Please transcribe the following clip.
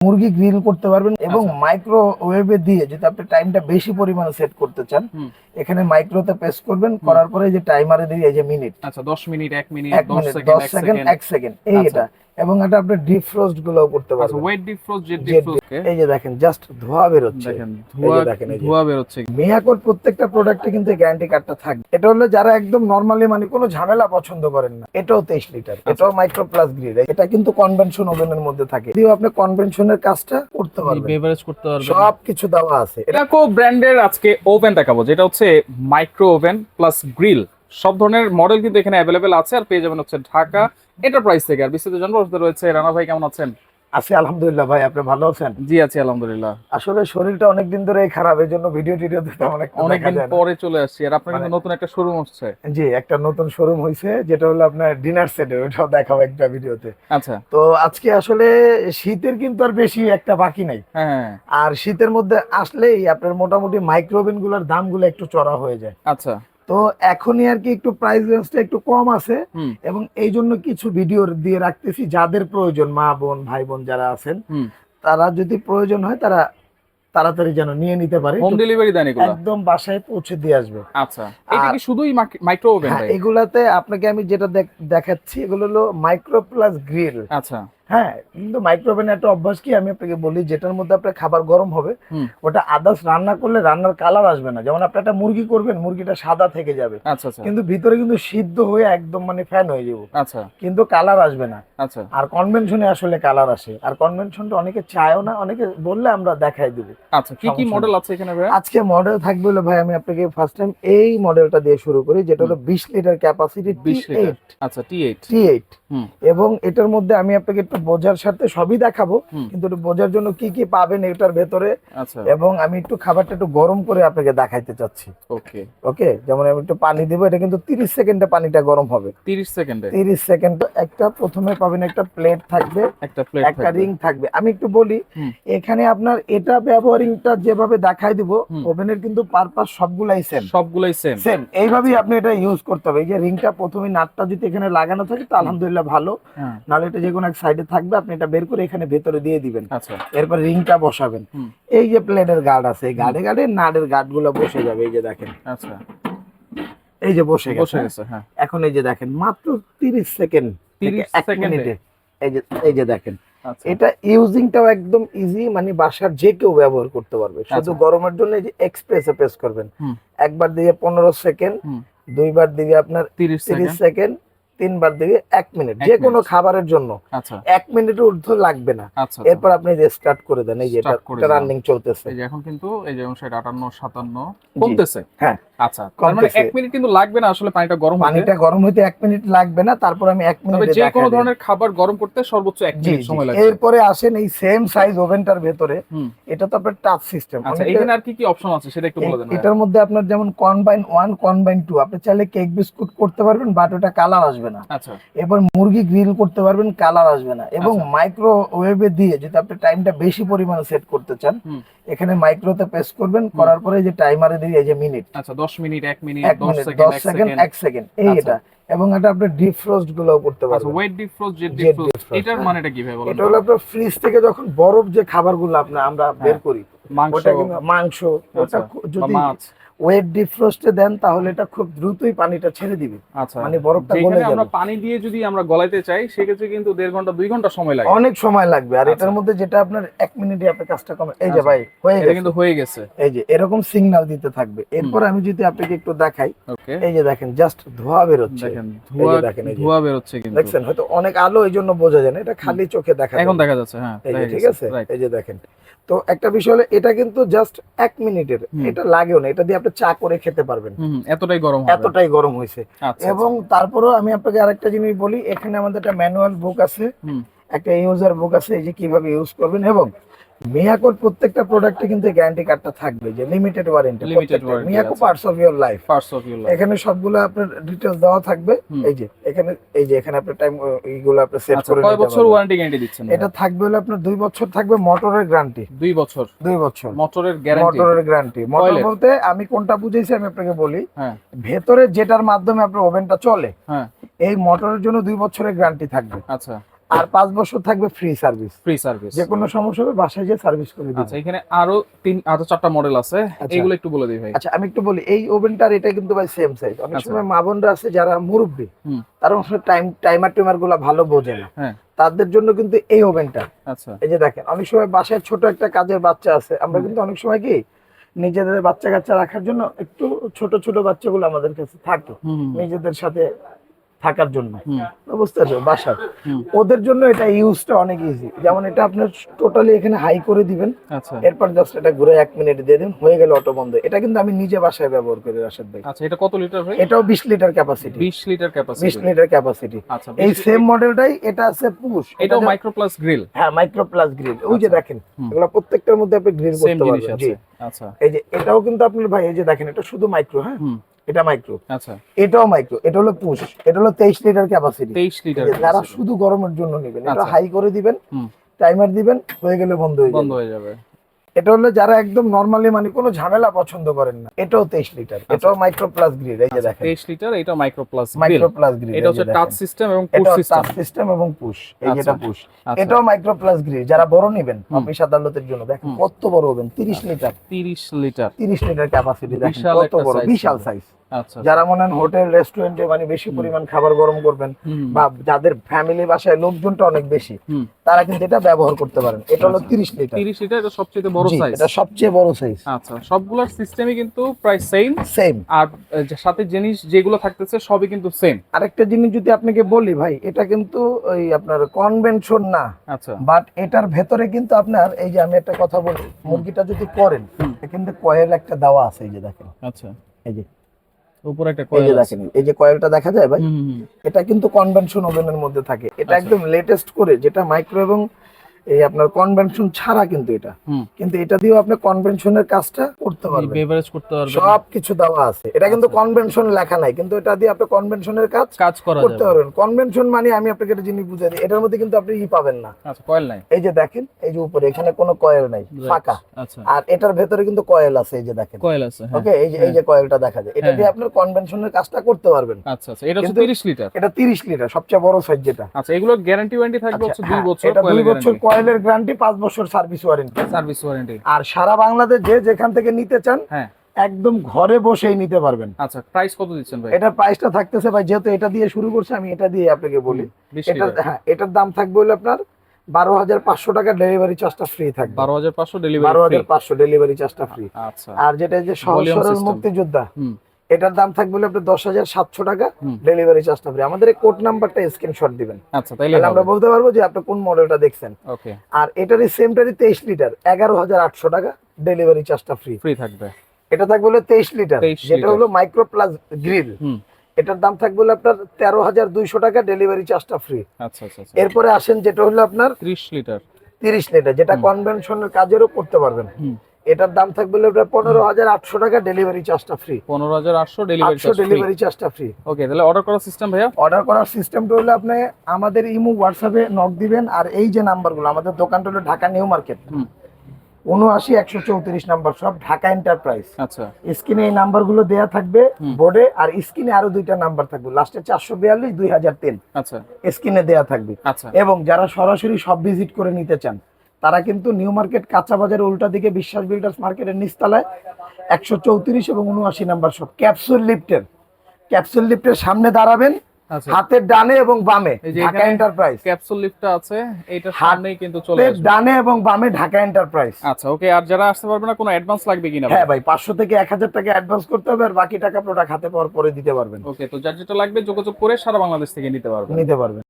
মুরগি গ্রিল করতে পারবেন এবং মাইক্রোওয়েভে দিয়ে যদি আপনি টাইমটা বেশি পরিমাণে সেট করতে চান। এখানে মাইক্রোতে প্রেস করবেন করার পরে যে টাইমারে দিয়ে এই যে মিনিট আচ্ছা 10 মিনিট 1 মিনিট এক 10 সেকেন্ড দশ 1 সেকেন্ড এই আচ্ছা। এটা। এবং এটা আপনি ডিপ ফ্রোস্ট গুলোও করতে আচ্ছা পারবেন। Weight defrost jet Jet defrost এই যে দেখেন জাস্ট ধোয়া বেরোচ্ছে। দেখেন এই ধোঁয়া দেখেন, যে। ধোঁয়া বের হচ্ছে মিয়াকোর প্রত্যেকটা প্রোডাক্টে কিন্তু গ্যারান্টি কার্ডটা থাকে। এটা হলো যারা একদম নরমালি মানে কোনো ঝামেলা পছন্দ করেন না এটাও তেইশ লিটার আচ্ছা। এটাও মাইক্রো প্লাস গ্রিড এটা কিন্তু কনভেনশন ওভেনের মধ্যে থাকে। যদিও আপনি কনভেনশনের কাজটা করতে পারবেন। বেভারেজ করতে পারবেন। সব কিছু দেওয়া আছে। এটা এটাকো ব্র্যান্ডের আজকে ওভেন দেখাবো যেটা হচ্ছে মাইক্রো ওভেন প্লাস গ্রিল সব ধরনের মডেল কিন্তু এখানে অ্যাভেলেবেল আছে আর পেয়ে যাবেন হচ্ছে ঢাকা এন্টারপ্রাইজ থেকে। আর বিস্তারিত জানব রয়েছে। রানা ভাই কেমন আছেন? আছে আলহামদুলিল্লাহ ভাই আপনি ভালো আছেন? জি আছি আলহামদুলিল্লাহ। আসলে শরীরটা অনেকদিন ধরে খারাপ এই জন্য ভিডিও টিডিও দিতে অনেক অনেকদিন পরে চলে আসছি আর আপনার কিন্তু মানে- নতুন একটা শোরুম হচ্ছে। জি একটা নতুন শোরুম হয়েছে যেটা হলো আপনার ডিনার সেট ওটাও দেখাবো একটা ভিডিওতে। আচ্ছা। তো আজকে আসলে শীতের কিন্তু আর বেশি একটা বাকি নাই। হ্যাঁ আর শীতের মধ্যে আসলেই আপনার মোটামুটি মাইক্রোওভেনগুলোর দামগুলো একটু চড়া হয়ে যায়। আচ্ছা। তো এখনই আর কি একটু প্রাইস রেঞ্জটা একটু কম আছে এবং এই জন্য কিছু ভিডিও দিয়ে রাখতেছি যাদের প্রয়োজন মা বোন ভাই বোন যারা আছেন তারা যদি প্রয়োজন হয় তারা তাড়াতাড়ি যেন নিয়ে নিতে পারে। হোম ডেলিভারি দেন এগুলো? একদম বাসায় পৌঁছে দিয়ে আসবে। আচ্ছা এটা কি শুধুই মাইক্রো ওভেন হ্যাঁ এগুলাতে আপনাকে আমি যেটা দেখ- দেখাচ্ছি এগুলো হলো মাইক্রো প্লাস গ্রিল আচ্ছা। হ্যাঁ কিন্তু মাইক্রোওভেন একটা অভ্যাস কি আমি আপনাকে বলি যেটার মধ্যে আপনার খাবার গরম হবে ওটা আদার্স রান্না করলে রান্নার কালার আসবে না। যেমন আপনি একটা মুরগি করবেন মুরগিটা সাদা থেকে যাবে। আচ্ছা আচ্ছা। কিন্তু ভিতরে কিন্তু সিদ্ধ হয়ে একদম মানে ফ্যান হয়ে যাব। আচ্ছা। কিন্তু কালার আসবে না। আর কনভেনশনে আসলে কালার আসে। আর কনভেনশনটা অনেকে চায়ও না অনেকে বললে আমরা দেখাই দিব। আচ্ছা কি কি মডেল আছে এখানে ভাই আজকে মডেল থাকবে হলো ভাই আমি আপনাকে ফার্স্ট টাইম এই মডেলটা দিয়ে শুরু করি যেটা হলো বিশ লিটার ক্যাপাসিটি 20 লিটার আচ্ছা টি এইট টি এইট হুম। এবং এটার মধ্যে আমি আপনাকে একটু বোঝার সাথে সবই দেখাবো কিন্তু একটু বোঝার জন্য কি কি পাবেন এটার ভেতরে আচ্ছা। এবং আমি একটু খাবারটা একটু গরম করে আপনাকে দেখাইতে চাচ্ছি। ওকে। ওকে? যেমন আমি একটু পানি দিব এটা কিন্তু তিরিশ সেকেন্ডে পানিটা গরম হবে। 30 সেকেন্ডে? তিরিশ সেকেন্ড একটা প্রথমে পাবেন একটা প্লেট থাকবে একটা প্লেট একটা রিং থাকবে। আমি একটু বলি এখানে আপনার এটা ব্যবহারিংটা যেভাবে দেখাই দিব ওভেনের কিন্তু পারপাস সবগুলাই সেম সবগুলাই সেম সেম এইভাবেই আপনি এটা ইউজ করতে হবে। এই যে রিংটা প্রথমে নাটটা যদি এখানে লাগানো থাকে তো আলহামদুলিল্লাহ ভালো। হ্যাঁ। নাহলে এটা যে কোনো এক সাইডে থাকবে আপনি এটা বের করে এখানে ভেতরে দিয়ে দিবেন। আচ্ছা। এরপর রিংটা বসাবেন। এই যে প্লেটের গার্ড আছে এই গার্ডে গার্ডে নাটের গার্ডগুলো বসে যাবে এই যে দেখেন। আচ্ছা। এই যে বসে গেছে। হ্যাঁ। এখন এই যে দেখেন মাত্র তিরিশ সেকেন্ড 30 এক সেকেন্ডে? এই যে এই যে দেখেন। আচ্ছা। এটা ইউজিংটাও একদম ইজি মানে বাসার যে কেউ ব্যবহার করতে পারবে। শুধু আচ্ছা। গরমের জন্য এই যে এক্সপ্রেসে প্রেস করবেন। একবার দিকে পনেরো সেকেন্ড দুইবার দিকে আপনার 30 তিরিশ সেকেন্ড তিনবার দিকে এক মিনিট। যে কোনো খাবারের জন্য। আচ্ছা। এক মিনিট ঊর্ধ্ব লাগবে না। আচ্ছা আচ্ছা। এরপর আপনি যে স্টার্ট করে দেন এই যে এটা। রানিং চলতেছে। এখন কিন্তু এই যে উনষাট আটান্ন সাতান্ন কমতেছে। হ্যাঁ। আচ্ছা তার মানে কমতেছে। মিনিট কিন্তু লাগবে না আসলে পানিটা গরম হতে। পানিটা গরম হইতে এক মিনিট লাগবে না তারপর আমি এক তবে যে কোনো ধরনের খাবার গরম করতে সর্বোচ্চ এক মিনিট সময় লাগবে। এরপরে আসেন এই সেম সাইজ ওভেনটার ভেতরে। এটা তো আপনার টাচ সিস্টেম আচ্ছা এখানে আর কি কি অপশন আছে সেটা একটু বলে দেন এটার মধ্যে আপনার যেমন কনবাইন কনবাইন আপনি চাইলে কেক বিস্কুট করতে পারবেন বাট ওটা কালার আসবে না। আচ্ছা। এবার মুরগি গ্রিল করতে পারবেন কালার আসবে না। এবং। মাইক্রোওয়েভে দিয়ে যদি আপনি টাইমটা বেশি পরিমাণে সেট করতে চান এখানে মাইক্রোতে প্রেস করবেন করার পরে যে টাইমারে দিয়ে এই যে মিনিট আচ্ছা 10 মিনিট 1 মিনিট এক 10 মিনিট সেকেন্ড দশ 1 সেকেন্ড এই আচ্ছা। এটা। এবং এটা আপনি ডিপগুলো করতে আচ্ছা পারবেন। ওয়েট ডিফ্রোস্ট জেট ডিফ্রোস্ট এটার হ্যাঁ। মানেটা কি ভাই বলেন? এটা হলো আপনার ফ্রিজ থেকে যখন বরফ যে খাবারগুলো আপনার আমরা বের করি মাংস। মাংস ওটা আচ্ছা, বা যদি মাছ। ওয়েট ডিফ্রোস্টে দেন তাহলে এটা খুব দ্রুতই পানিটা ছেড়ে দিবে। আচ্ছা। মানে বরফটা গলে যেখানে আমরা পানি দিয়ে যদি আমরা গলাইতে চাই সেক্ষেত্রে কিন্তু দেড় ঘণ্টা দুই ঘণ্টা সময় লাগে অনেক সময় লাগবে। আর আচ্ছা। এটার মধ্যে যেটা আপনার এক মিনিটে আপনার কাজটা কমে এই যে আচ্ছা। ভাই হয়ে গেছে। কিন্তু হয়ে গেছে। এই যে এরকম সিগন্যাল দিতে থাকবে। এরপর আমি যদি আপনাকে একটু দেখাই এই যে দেখেন জাস্ট ধোয়া বেরোচ্ছে। দেখেন ধোঁয়া দেখেন, ধোঁয়া বের হচ্ছে কিন্তু। দেখছেন? হয়তো অনেক আলো এই জন্য বোঝা যায় না। এটা খালি চোখে দেখা এখন দেখা যাচ্ছে হ্যাঁ এই যে ঠিক আছে? এই যে দেখেন। তো একটা বিষয় হলো এটা কিন্তু জাস্ট এক মিনিটের। এটা লাগেও না। এটা দিয়ে আপনি চা করে খেতে পারবেন। এতটাই গরম এতটাই গরম হয়েছে। আচ্ছা এবং তারপরেও আমি আপনাকে আরেকটা জিনিস বলি এখানে আমাদের একটা ম্যানুয়াল বুক আছে। আচ্ছা। একটা ইউজার বুক আছে এই যে কীভাবে ইউজ করবেন এবং মিয়াকোর প্রত্যেকটা প্রোডাক্টে কিন্তু গ্যারান্টি কার্ডটা থাকবে যে limited warranty Limited warranty Miyako. Parts of your life parts of your এখানে সবগুলো আপনার ডিটেলস দেওয়া থাকবে। এই যে এখানে এই যে এখানে আপনার টাইম এইগুলো আপনি সেট আচ্ছা করে কয় বছর ওয়ারেন্টি গ্যারান্টি দিচ্ছেন এটা থাকবে হলো আপনার দুই বছর থাকবে মোটরের গ্যারান্টি দুই বছর। দুই বছর। মোটরের গ্যারান্টি মোটরের গ্যারান্টি মোটর বলতে আমি কোনটা বুঝাইছি আমি আপনাকে বলি। হ্যাঁ। ভেতরে যেটার মাধ্যমে আপনার ওভেনটা চলে হ্যাঁ। এই মোটরের জন্য দুই বছরের গ্যারান্টি থাকবে। আচ্ছা। আর পাঁচ বছর থাকবে ফ্রি সার্ভিস ফ্রি সার্ভিস যে কোনো সমস্যা হবে বাসায় যে সার্ভিস করে দিবে। আচ্ছা এখানে আরও তিন আরও চারটা মডেল আছে। আচ্ছা। এগুলো একটু বলে দিই ভাই। আচ্ছা আমি একটু বলি এই ওভেনটার এটা কিন্তু ভাই সেম সাইজ অনেক আচ্ছা। সময় মা বোনরা আছে যারা মুরব্বী। তারা অনেক টাইম টাইমার টাইমারগুলা ভালো বোঝে না। হ্যাঁ। তাদের জন্য কিন্তু এই ওভেনটা আচ্ছা। এই যে দেখেন অনেক সময় বাসায় ছোট একটা কাজের বাচ্চা আছে। আমরা কিন্তু অনেক সময় কি নিজেদের বাচ্চা কাচ্চা রাখার জন্য একটু ছোট ছোট বাচ্চাগুলো আমাদের কাছে থাকে হুম হুম, নিজেদের সাথে থাকার জন্য। বুঝতে পারছ বাসার। ওদের জন্য এটা ইউজটা অনেক ইজি যেমন এটা আপনার টোটালি এখানে হাই করে দিবেন। আচ্ছা। এরপর জাস্ট এটা ঘুরে এক মিনিট দিয়ে দিন হয়ে গেল অটো বন্ধ। এটা কিন্তু আমি নিজে বাসায় ব্যবহার করি রাশেদ ভাই। আচ্ছা এটা কত লিটার ভাই? এটাও বিশ litre capacity 20 litre capacity litre capacity আচ্ছা এই সেম মডেলটাই এটা আছে পুশ এটাও মাইক্রো প্লাস গ্রিল হ্যাঁ মাইক্রো প্লাস গ্রিল ওই যে আচ্ছা। দেখেন। এগুলো প্রত্যেকটার মধ্যে আপনি গ্রিল করতে পারবেন। আছে। জি। আচ্ছা। এই যে এটাও কিন্তু আপনার ভাই এই যে দেখেন এটা শুধু মাইক্রো হ্যাঁ? এটা মাইক্রো আচ্ছা। এটাও মাইক্রো এটা হলো পুশ এটা হলো তেইশ লিটার ক্যাপাসিটি 23 লিটার যারা শুধু গরমের জন্য নেবেন এটা আচ্ছা। হাই করে দিবেন টাইমার দিবেন হয়ে গেলে বন্ধ হয়ে বন্ধ হয়ে যাবে। এটা হলো যারা একদম নরমালি মানে কোনো ঝামেলা পছন্দ করেন না। এটাও তেইশ লিটার এটাও মাইক্রো প্লাস গ্রিল এই যে দেখেন। 23 লিটার এটা micro plus micro plus grill এটা হচ্ছে টাচ সিস্টেম এবং পুশ সিস্টেম টাচ সিস্টেম এবং পুশ এই যেটা আচ্ছা। পুশ আচ্ছা। এটাও মাইক্রো প্লাস গ্রিল যারা বড় নেবেন। অফিস আদালতের জন্য দেখেন কত বড় হবেন 30 লিটার। 30 লিটার। 30 লিটার ক্যাপাসিটি দেখেন কত বড় বিশাল সাইজ আচ্ছা যারা মনে হয় হোটেল রেস্টুরেন্টে মানে বেশি পরিমাণ খাবার গরম করবেন বা যাদের ফ্যামিলি বাসায় লোকজনটা অনেক বেশি তারা কিন্তু এটা ব্যবহার করতে পারেন। এটা হলো আচ্ছা। 30 লিটার। 30 লিটার এটা সবচেয়ে বড় সাইজ এটা সবচেয়ে বড় সাইজ আচ্ছা সবগুলোর সিস্টেমই কিন্তু প্রায় সেম সেম আর সাথে জিনিস যেগুলো থাকতেছে সবই কিন্তু সেম আরেকটা জিনিস যদি আপনাকে বলি ভাই এটা কিন্তু ওই আপনার কনভেনশন না আচ্ছা। বাট এটার ভেতরে কিন্তু আপনার এই যে আমি একটা কথা বলি মুরগিটা যদি করেন। কিন্তু কয়েল একটা দেওয়া আছে এই যে দেখেন। আচ্ছা। এই যে উপরে একটা এই কয়েল যে দেখেন এই যে কয়েলটা দেখা যায় ভাই। এটা কিন্তু কনভেনশন ওভেনের মধ্যে থাকে এটা আচ্ছা। একদম লেটেস্ট করে যেটা মাইক্রো এবং এই আপনার কনভেনশন ছাড়া কিন্তু এটা। কিন্তু এটা দিয়েও আপনি কনভেনশনের কাজটা করতে পারবেন। বেভারেজ করতে পারবেন। সব কিছু দেওয়া আছে। এটা কিন্তু আচ্ছা। কনভেনশন লেখা নাই কিন্তু এটা দিয়ে আপনি কনভেনশনের কাজ কাজ করা করতে পারবেন। কনভেনশন মানে আমি আপনাকে একটা জিনিস বুঝাই দিই এটার মধ্যে কিন্তু আপনি ই পাবেন না। আচ্ছা কয়েল নাই। এই যে দেখেন এই যে উপরে এখানে কোনো কয়েল নাই ফাঁকা। আচ্ছা। আর এটার ভেতরে কিন্তু কয়েল আছে এই যে দেখেন। কয়েল আছে হ্যাঁ। ওকে এই যে এই যে কয়েলটা দেখা যায়। এটা হ্যাঁ, দিয়ে আপনার কনভেনশনের কাজটা করতে পারবেন। আচ্ছা আচ্ছা। এটা হচ্ছে 30 লিটার এটা 30 লিটার সবচেয়ে বড় সাইজ যেটা। আচ্ছা এগুলোর গ্যারান্টি ওয়ারেন্টি থাকবে আচ্ছা, হচ্ছে 2 হ্যাঁ, বছর এটা দুই কয়েলের বছর গ্যারান্টি কয়েলের গ্যারান্টি পাঁচ বছর সার্ভিস ওয়ারেন্টি। Service warranty. আর সারা বাংলাদেশ যে যেখান থেকে নিতে চান হ্যাঁ। একদম ঘরে বসেই নিতে পারবেন। আচ্ছা প্রাইস কত দিচ্ছেন ভাই? এটার প্রাইসটা থাকতেছে ভাই যেহেতু এটা দিয়ে শুরু করছে আমি এটা দিয়ে আপনাকে বলি। 20 এটা হ্যাঁ এটার দাম থাকবে হলো আপনার বারো হাজার পাঁচশো টাকা ডেলিভারি চার্জটা ফ্রি থাকবে। 12500 ডেলিভারি বারো হাজার পাঁচশো ডেলিভারি চার্জটা ফ্রি আচ্ছা। আর যেটা যে সহজ সরল মুক্তিযোদ্ধা হুম। এটার দাম থাকবে আপনার দশ হাজার সাতশো টাকা। ডেলিভারি চার্জটা ফ্রি আমাদের কোড নাম্বারটা স্ক্রিনশট দিবেন। আচ্ছা তাহলে আমরা বলতে পারব যে আপনি কোন মডেলটা দেখছেন। ওকে। আর এটারই সেমটারই তেইশ লিটার এগারো হাজার আটশো টাকা ডেলিভারি চার্জটা ফ্রি ফ্রি থাকবে। এটা থাকবে হলো তেইশ লিটার যেটা। হলো মাইক্রো প্লাস গ্রিল হুম। এটার দাম থাকবে হলো আপনার তেরো হাজার দুইশো টাকা ডেলিভারি চার্জটা ফ্রি আচ্ছা আচ্ছা আচ্ছা। এরপরে আসেন যেটা হলো আপনার 30 লিটার। তিরিশ লিটার যেটা কনভেনশনের কাজেরও করতে পারবেন। হুম। এটার দাম থাকবে পনেরো হাজার আটশো টাকা ডেলিভারি চার্জটা ফ্রি পনেরো হাজার আটশো ফ্রি ডেলিভারি চার্জটা ফ্রি ওকে তাহলে অর্ডার করার সিস্টেম ভাইয়া? অর্ডার করার সিস্টেমটা হলো আপনি আমাদের ইমো হোয়াটসঅ্যাপে নক দিবেন আর এই যে নাম্বারগুলো আমাদের দোকানটা হলো ঢাকা নিউ মার্কেট। উনআশি একশো চৌত্রিশ নাম্বার সব ঢাকা এন্টারপ্রাইজ আচ্ছা। স্ক্রিনে এই নাম্বারগুলো দেয়া থাকবে বোর্ডে আর স্ক্রিনে আরও দুইটা নাম্বার থাকবে। লাস্টে চারশো বিয়াল্লিশ দুই হাজার তিন। আচ্ছা। স্ক্রিনে দেয়া থাকবে। আচ্ছা। এবং যারা সরাসরি সব ভিজিট করে নিতে চান তারা কিন্তু নিউ মার্কেট কাঁচা বাজারের উল্টা দিকে বিশ্বাস বিল্ডার্স মার্কেটের নিচতলায় একশো চৌত্রিশ এবং উনআশি নাম্বার সব ক্যাপসুল লিফটের। ক্যাপসুল লিফটের সামনে দাঁড়াবেন আচ্ছা। হাতের ডানে এবং বামে ঢাকা এন্টারপ্রাইজ। ক্যাপসুল লিফটটা আছে হাত- সামনেই কিন্তু চলে আসবে। ডানে এবং বামে ঢাকা এন্টারপ্রাইজ। আচ্ছা ওকে আর যারা আসতে পারবে না কোনো অ্যাডভান্স লাগবে কিনা? হ্যাঁ ভাই পাঁচশো থেকে এক হাজার টাকা অ্যাডভান্স করতে হবে আর বাকি টাকা প্রোডাক্ট হাতে পাওয়ার পরে দিতে পারবেন। ওকে তো যার যেটা লাগবে যোগাযোগ করে সারা বাংলাদেশ থেকে নিতে পারবে নিতে পারবেন।